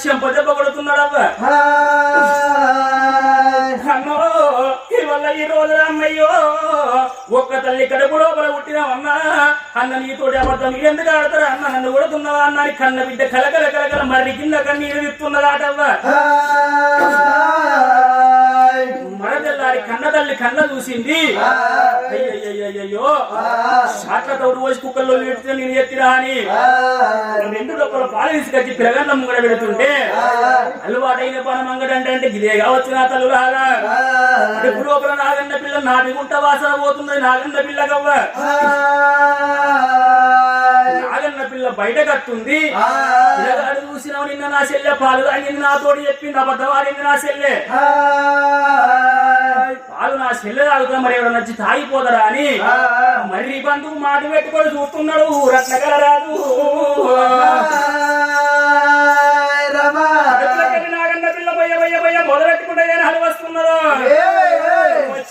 చెంప దెబ్బ కొడుతున్నాడవ్వ అన్నో ఇవల్ల ఈ రోజు అమ్మయ్యో ఒక్క తల్లి కడుపు లోపల పుట్టినావన్నా అన్న నీతోటి అబద్ధం ఎందుకు ఆడతారు అన్న? నన్ను కొడుతున్నావా అన్న అని కన్న బిడ్డ కలకల కలకల మర్రి కింద కన్నీరు విత్తున్నదాటవ్వ మన తెల్లారి కన్న తల్లి కన్న చూసింది. అయ్యయ్యయ్యయ్యో షాట్ల తోడు పోసి కుక్కల్లో పెడితే నేను ఎత్తిరా అని. రెండు డొక్కల పాలు తీసుకొచ్చి పిల్లగండ్ల ముంగడ పెడుతుంటే? అలవాటైన పనం అంగడంటే అంటే ఇదే కావచ్చు నా తల్లులాగా ఎప్పుడు లోపల నాగన్న పిల్ల నాటిగుంట వాసన పోతుంది నాగన్న పిల్ల కవ్వ నాగన్న పిల్ల బయట కట్టుంది. పిల్లగాడు చూసినావు నిన్న నా చెల్లె పాలు తాగింది నాతోటి చెప్పింది అబద్ధం ఆడింది నా చెల్లె. పాలు నా చెల్లె తాగుతా మరి ఎవరు నచ్చి తాగిపోతారా అని మరి బంధువు మాట పెట్టుకొని చూస్తున్నాడు. రత్నగల రాదు నాగన్న పిల్ల బయ్య బయ్య బయ్య మొదలెట్టుకుంటే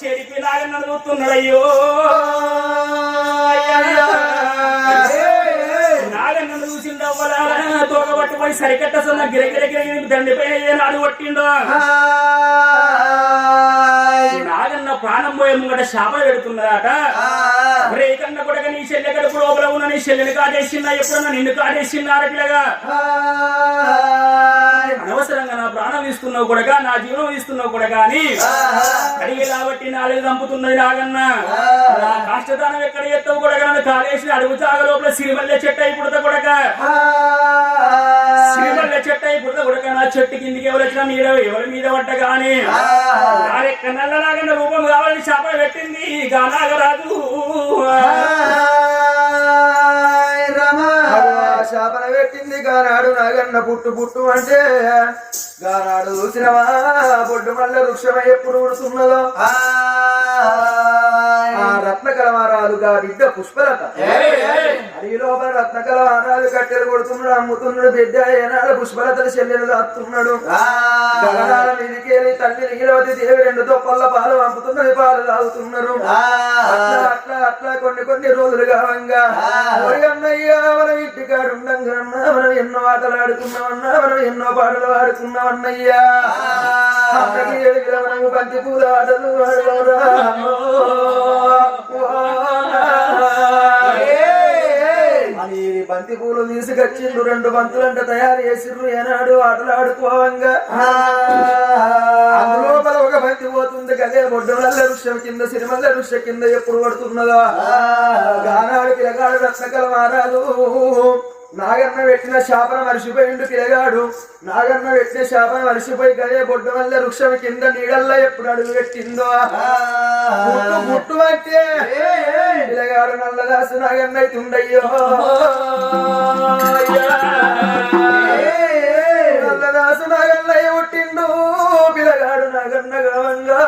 చెడిపి నాగన్న చూస్తున్నాడు అయ్యో. తోక పట్టుకొని సరికట్ట సన్న గిరగిర గిరగిర దండిపైన ఏ నాడు కొట్టిండో? ప్రాణం పోయే ముంగట శాపలు పెడుతున్నదాట ఒరే కన్న కొడక నీ చెల్లె కడుపు లోపల ఉన్న నీ చెల్లెని కాటేసిందా ఎప్పుడన్నా నిన్ను కాటేసిందా పిల్లగా? అనవసరంగా నా ప్రాణం ఇస్తున్నావు కొడక నా జీవనం ఇస్తున్నావు కొడక అని. అడిగి కాబట్టి నాలుగు చంపుతున్నది నాగన్న నా కాష్టదానం ఎక్కడ ఎత్తవు నన్ను కాలేసి అడుగు చాగ లోపల సిరిమల్లె చెట్టు అయి పుడత సిరిమల్లె చెట్టు అయి పుడత కొడక నా చెట్టు కిందికి ఎవరు వచ్చినా మీద ఎవరి మీద పడ్డ గాని నాలెక్క నల్ల నాగన్న రూపం కావాలని శాప పెట్టింది గానాగరాజు. శాపన పెట్టింది గానాడు నాగన్న పుట్టు పుట్టు అంటే గానాడు చూసినవా? బొడ్డు మల్ల వృక్షమై ఎప్పుడు ఉడుతున్నదో? ఆ. రత్న కలవారాలుగా బిడ్డ పుష్పలత. అడవి లోపల రత్న కలవారాలు కట్టెలు కొడుతున్నాడు అమ్ముతున్నాడు బిడ్డ ఏనాడు పుష్పలతలు చెల్లెలు దాస్తున్నాడు. గగనాల మీదికెళ్ళి తల్లి నీలవతి దేవి రెండు దొప్పల్ల పాలు పంపుతున్నది పాలు తాగుతున్నారు. అట్లా అట్లా కొన్ని కొన్ని రోజులు కావంగా అన్నయ్య మనం ఇంటికాడు ఉండంగా మనం ఎన్నో ఆటలు ఆడుకున్నామన్నా మనం ఎన్నో పాటలు ఆడుకున్నామన్నయ్యా అక్కడికి ఏడుగుల మనము బంతి పూల ఆటలు ఆడదాంరా. అని బంతి పూలు తీసుకొచ్చిండ్రు రెండు బంతులంట తయారు చేసిండ్రు ఏనాడు ఆటలు ఆడుకోవంగా అందులోపల ఒక బంతి పోతుంది కదే బొడ్డు వల్ల వృక్షం కింద సిరిమల్ల వృక్ష కింద ఎప్పుడు పడుతున్నదో. గానాడు పిలగాడు రత్నకల మారాలు నాగన్న పెట్టిన శాపన మరిచిపోయిండు పిలగాడు. నాగన్న పెట్టిన శాపన మరిచిపోయి గదే బొడ్డు వల్ల వృక్షం కింద నీడల్లో ఎప్పుడు అడుగు పెట్టిందో? పుట్టు పుట్టు అంటే? పిలగాడు నల్లదాసు నాగన్న అవుతుండయ్యో నల్లదాసు నాగన్నయ్య పుట్టిండు. పిలగాడు నాగన్న గవంగా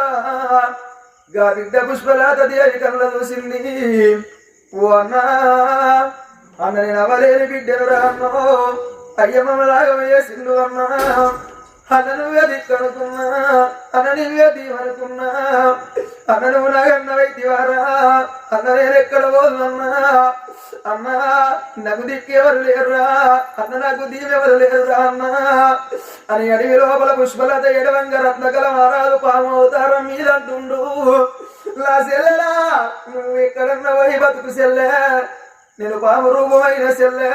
గా బిడ్డ పుష్పలాత దేవి కళ్ళ చూసింది ఓ అన్నా. అన్న నేను అవలేని బిడ్డను రాన్నో అయ్యమ్మలాగా వేసిండు అన్నా అన్న నువ్వే దిక్కనుకున్నా అన్న నువ్వే దీవనుకున్నా అన్న నువ్వు నాగన్న వైద్యవారా అన్న నేను ఎక్కడ పోతున్నా అన్నా నాకు దిక్కెవరు లేరురా అన్న నాకు దీవెవరు లేరురా అన్నా అని అడవి లోపల పుష్పలత ఎడవంగ రత్నకల మారాలు పాము అవతారం మీద అంటుండు నా సెల్లెలా నువ్వు ఎక్కడన్నా పోయి బతుకు సెల్లె నేను పాము రూపమైన సెల్లె.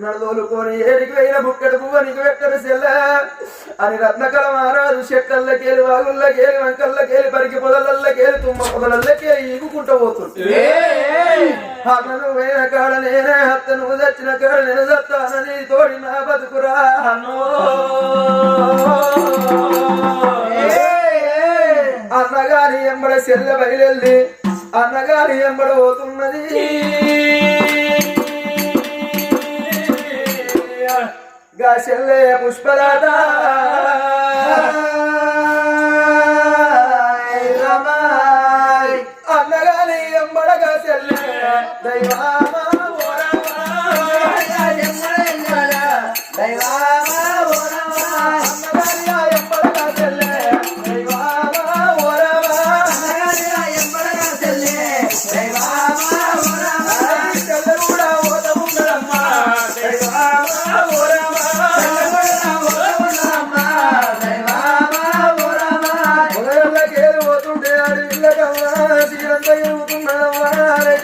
నడదోలుకొని ఏడికి పోయిన బుక్కడు పువ్వనికి పెట్టరు సెల్లె. అని రత్నకల మారాజు చెట్లకేలి వాగుళ్ళకేలి వంకల్లకేలి పరికి పొదలల్లకేలి తుమ్మ పొదలల్లకేలి ఈగుకుంటూ పోతుంటే. అతను వేన కాడ నేనే అత్త నువ్వు చచ్చిన కాడ నేను చత్తానని తోడి నా బతుకురా అన్నో. అన్నగారి ఎంబడ చెల్లె బయలుదేరి అన్నగారి ఎంబడ పోతున్నది. గా చెల్లె పుష్పరాత అన్నగారి ఎంబడగా చెల్లె దైవామా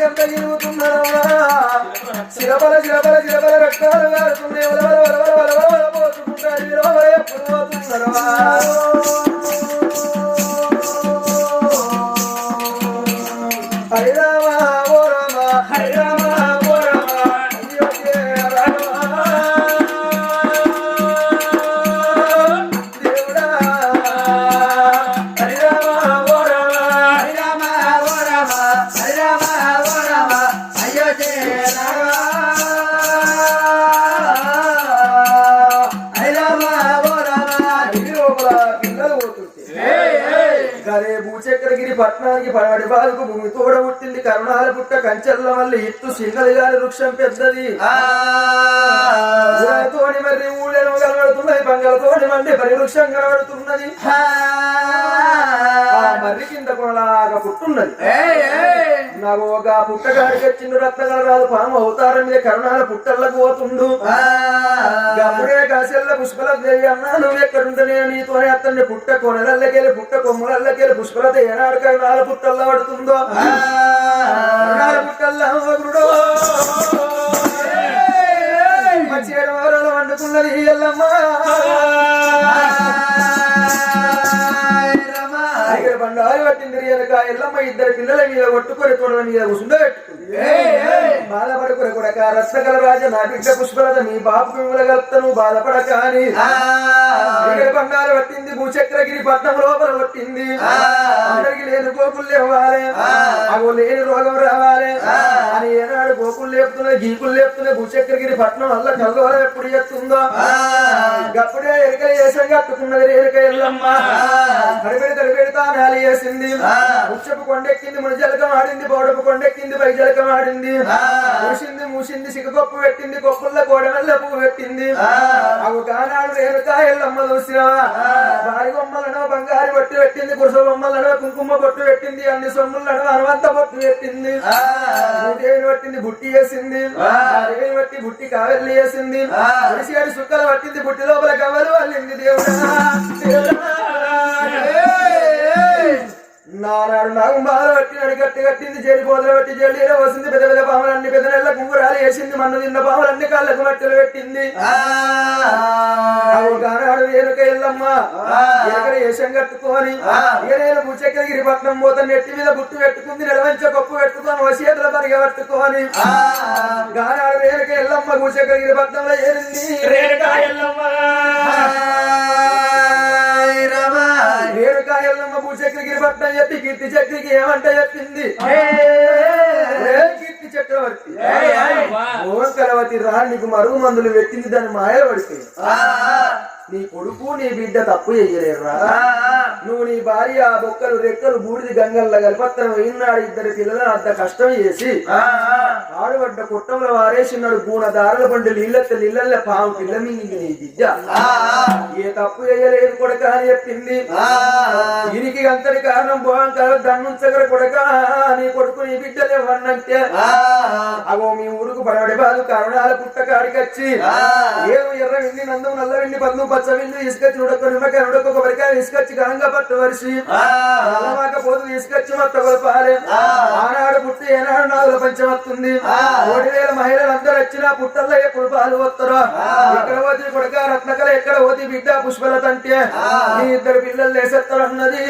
రేకంత ఇరుగుతున్నదవ్వా శిరబల శిరబల శిరబల రక్తాలు గారుతున్నాయి. ఎప్పుడు హరి రామ ఓ రామ హరి గరే భూచక్రగిరి పట్నానికి పడవడి బాలకు భూమి తోడ పుట్టింది కరుణాల పుట్ట కంచెల్ల వల్ల ఇత్తు సింగలి గారి వృక్షం పెద్దది. తోని మరి ఊళ్ళను కనబడుతున్నది బంగాళతోని మండి పరివృక్షం కనబడుతున్నది. ఆ మర్రి కింద కొనలాగా పుట్టున్నది. నాకు ఒక పుట్టగాడికి వచ్చిండు రత్నగల రాదు పాము అవతారం మీద కరుణాల పుట్టల్లకు పోతుండు. అప్పుడే కాశెల్ల పుష్పల దేవి అన్నా నువ్వు ఎక్కడుంటే నేను నీతోనే అతన్ని పుట్ట కొనలకెళ్ళి పుట్ట కొమ్మలకెళ్ళి పుష్పలత ఏనాడు కరుణాల పుట్టల్లో పడుతుందో. కరుణాల పుట్టల్లో వారాలు వండుకున్నది ఎల్లమ్మ పట్టింది వెనక ఎల్లమ్మ ఇద్దరు పిల్లల మీద కొట్టుకొని తొడల మీద కూసుండబెట్టుకుంది. బాధపడుకునే కొడక రత్నకల రాజ నా బిడ్డ పుష్పలత నీ బాబుకు మిమ్మల కలుపుతాను బాధపడక అని. బండారు పట్టింది భూచక్రగిరి పట్నం లోపల పట్టింది. అందరికి లేని గోకులు లేవాలి అగో లేని రోగం రావాలి. అని ఏనాడు గోకులు లేపుతున్నాయి గీకులు లేపుతున్నాయి భూచక్రగిరి పట్నం వల్ల కల్లోలం ఎప్పుడు చేస్తుందో గప్పుడే ఎరుక వేసం కట్టుకున్నది రేరుక ఎల్లమ్మ. తడిపెడి తడిపెడతా నాలి వేసింది. ఉచ్చపు కొండెక్కింది మునిజలకం ఆడింది బోడపు కొండెక్కింది పై జలకం ఆడింది మూసింది మూసింది సిగగొప్పు పెట్టింది కొప్పుల్లో గోడమెల్ల పువ్వు పెట్టింది. అవు కానాడు రేణుక ఎల్లమ్మ చూసినా భారీ బొమ్మలను బంగారు బొట్టు పెట్టింది కురుస బొమ్మలను కుంకుమ బొట్టు పెట్టింది అన్ని సొమ్ములను హనుమంత బొట్టు పెట్టింది పట్టింది బుట్టి వేసింది. దేవిని బట్టి బుట్టి కావెల్లి వేసింది. ఒడిసిగాడి సుక్కలు పట్టింది బుట్టి లోపల కవ్వలు అల్లింది దేవుడా. నానాడు నాకు బాధ పట్టి అడిగట్టి కట్టింది జేడి పోతలు పెట్టి జల్లీలో వస్తుంది పెద్ద పెద్ద పాములన్నీ పెద్ద నెల కుంగురాలు వేసింది మన్ను తిన్న పాములన్నీ కాళ్ళకు మట్టలు పెట్టింది. గానాడు వేరుక ఎల్లమ్మ ఎక్కడ వేషం కట్టుకొని ఏడేళ్ళు ముచ్చక్కగిరి పట్నం పోత నెట్టి మీద బుట్టు పెట్టుకుంది నిలవంచ కప్పు పెట్టుకొని వసేతుల పరిగ పట్టుకొని. గానాడు వేరుక ఎల్లమ్మ ముచ్చక్కగిరి పట్నంలో ఏరింది. రేణుకా ఎల్లమ్మ. భూచక్రగిరి పట్నం ఎత్తి కీర్తి చక్రికి ఏమంట చెప్పింది? కీర్తి చక్రవర్తి? మోహన్ కలవతి రా నీకు మరుగు మందులు పెట్టింది దాని మాయలు పడిపోయింది నీ కొడుకు నీ బిడ్డ తప్పు చెయ్యలేరురా. నువ్వు నీ భార్య ఆ బొక్కలు రెక్కలు బూడిది గంగల్లో కలిపత్తనం ఈనాడు ఇద్దరు పిల్లలను అంత కష్టం చేసి. ఆడబడ్డ కుట్టంలో వారేసినాడు గూణ దారుల బండి నీళ్ళెత్త నీళ్ళల్లో పాము పిల్ల మింగింది నీ బిడ్డ. ఏ తప్పు చేయలేదు కొడక అని చెప్పింది. దీనికి అంతటి కారణం పోవం కాదు దన్నుంచగల కొడక నీ కొడుకు నీ బిడ్డలు ఎవరినంటే. అగో మీ ఊరుకు పడబడి బాదు కరుణాల పుట్ట కాడికి వచ్చి ఏదో ఎర్ర వెండి నందం నల్ల వెండి పందు పచ్చ వెండి ఇసుకొచ్చి ఉడక నిమ్మకాయ ఉడక కొబ్బరికాయ ఇసుకొచ్చి గనంగా పట్టు వరిసి. పోతు తీసుకొచ్చి మొత్త కొలపాలి. ఆనాడు పుట్టి ఏనాడు నాలుగు పంచమత్తుంది. కోటి వేల మహిళలు అందరూ వచ్చినా పుట్టల్లో ఎప్పుడు పాలు వస్తారో ఎక్కడ పోతే కొడక రత్నకల ఎక్కడ పోతే బిడ్డ పుష్పలత అంటే నీ ఇద్దరు పిల్లలు లేసేస్తారు అన్నది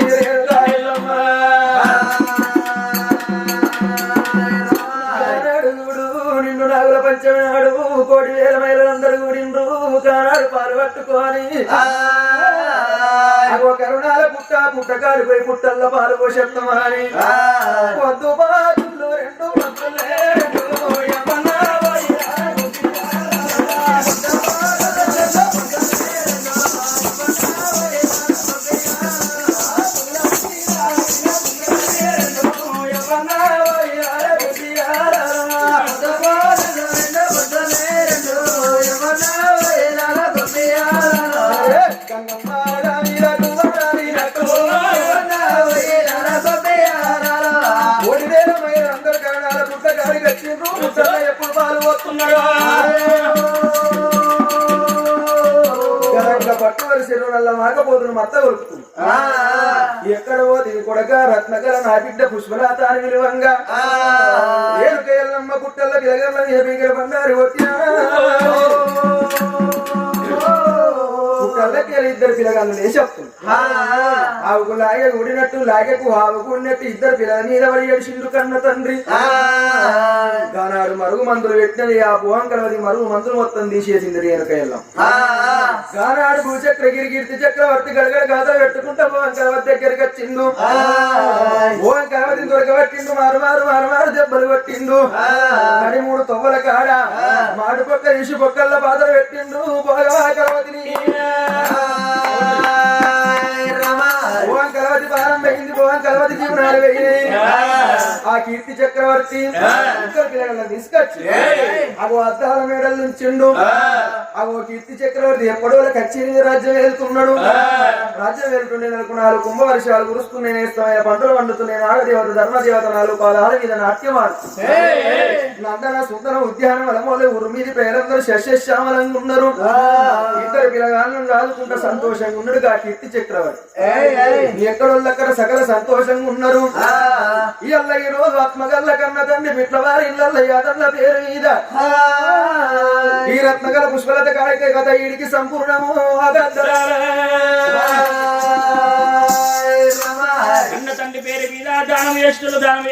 నిన్ను నాగుల పంచమి నాడు కోటి వేల మైలందరూ కూడిండ్రు కానాడు పాలు పట్టుకొని కరుణాల పుట్ట పుట్టకాలు పోయి పుట్టల్లో పాలు పోషత్తమని. రెండు మత్తులే పాలు పోతున్నాడు పట్టు వరి చెరువు వల్ల మాకపోతున్న మత్త కొరుకుతుంది ఎక్కడ పోతుంది కొడక రత్నకల నా బిడ్డ పుష్పలత అని విలువంగా ఏడుక ఎల్లమ్మ పుట్టల్ల బిలగల్ల బిగడ బండారి కొట్టినా వెళ్ళి ఇద్దరు పిల్లగాళ్ళు లేచి చెప్తుంది. ఆవుకు లాగే గుడినట్టు లాగకు ఆవుకు ఉన్నట్టు ఇద్దరు పిల్లల మీద పడి ఏడిచిండ్రు కన్న తండ్రి. గానాడు మరుగు మందులు పెట్టినది ఆ భువం కలవది మరుగు మందులు మొత్తం తీసేసింది రేణుక ఎల్లం. గానాడు భూచక్రగిరి కీర్తి చక్రవర్తి గడగడ గాథ పెట్టుకుంటా భువం కలవతి దగ్గరికి వచ్చిండు. భువం కలవతి దొరకబట్టిండు మారు మారు మారు మారు దెబ్బలు కొట్టిండు. మరి మూడు తొవ్వల కాడ మాడు పక్క ఇసు పక్కల బాధలు పెట్టిండు భోగవా కలవతిని భువం కలవతి పారం పోయింది భువం కలవతి జీవనాలు పోయినాయి ఆ కీర్తి చక్రవర్తి ఇద్దరు పిల్లలను తీసుకొచ్చి. అగో అద్దాల మేడల నుంచిండు. అగో కీర్తి చక్రవర్తి ఎప్పుడో కచ్చేరి రాజ్యం వెళ్తున్నాడు. రాజ్యం వెళ్తుండే నెలకు నాలుగు కుంభ వర్షాలు కురుస్తున్నాయి నేస్తమైన పంటలు పండుతున్నాయి నాగదేవత ధర్మదేవత నాలుగు పాదాల మీద నాట్యం నందన సుందర ఉద్యానం వలమోలే ఉర్మిది పేరందరూ శస్యశ్యామలంగా ఉన్నారు. ఇద్దరు పిల్లగాళ్ళను రాదుకుంటా సంతోషంగా ఉన్నాడు ఆ కీర్తి చక్రవర్తి. ఎక్కడోళ్ళక్కడ సకల సంతోషంగా ఉన్నారు ఇళ్ళ ఈ రోజు ఆత్మగల్ల కన్న తండ్రి బిట్లవారి ఇళ్ళ యాదర్ల పేరు మీద. ఈ రత్నగల పుష్పలత కాయక కథ ఈడికి సంపూర్ణము అన్న తండ్రి పేరు మీద దానం చేస్తున్న దానం